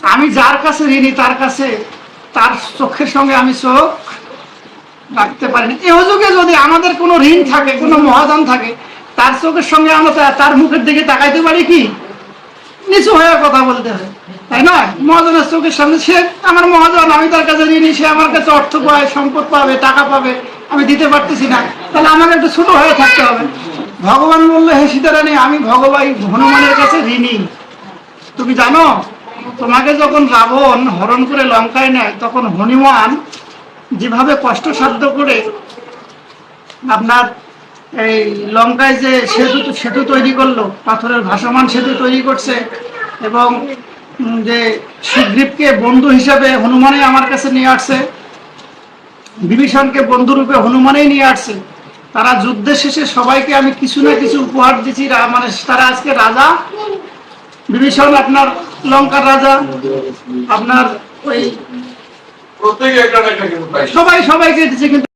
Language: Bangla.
আমি যার কাছে ঋণী, তার কাছে, তার চোখের সঙ্গে আমি চোখ রাখতে পারি না এ যুগে যদি আমাদের কোনো ঋণ থাকে, কোনো মহাদান থাকে, তার চোখের সঙ্গে আমরা তার মুখের দিকে তাকাইতে পারি কি? নিচু হয়ে কথা বলতে হয়। তাই না মহাজনের চোখের সামনে সে আমার মহাজন, আমি তার কাছে ঋণী, সে আমার কাছে অর্থ পায়, সম্পদ পাবে, টাকা পাবে, আমি দিতে পারতেছি না। তাহলে আমাকে একটু ছোট হয়ে থাকতে হবে। ভগবান বললে, হে সীতারানী, আমি ভগবান, হনুমানের কাছে ঋণী। তুমি জানো? তোমাকে যখন রাবণ হরণ করে লঙ্কায় নেয়, তখন হনুমান যেভাবে কষ্টসাধ্য করে আপনার এই লঙ্কায় যে সেতু সেতু তৈরি করল, পাথরের ভাসমান সেতু তৈরি করছে, এবং যে সুগ্রীবকে বন্ধু হিসাবে হনুমানে আমার কাছে নিয়ে আসছে, বিভীষণকে বন্ধুরূপে হনুমানেই নিয়ে আসছে, তারা যুদ্ধের শেষে সবাইকে আমি কিছু না কিছু উপহার দিচ্ছি মানে তারা আজকে রাজা, বিভীষণ আপনার লঙ্কার রাজা আপনার ওই পাইছে। সবাই কেটেছে দিচ্ছে কিন্তু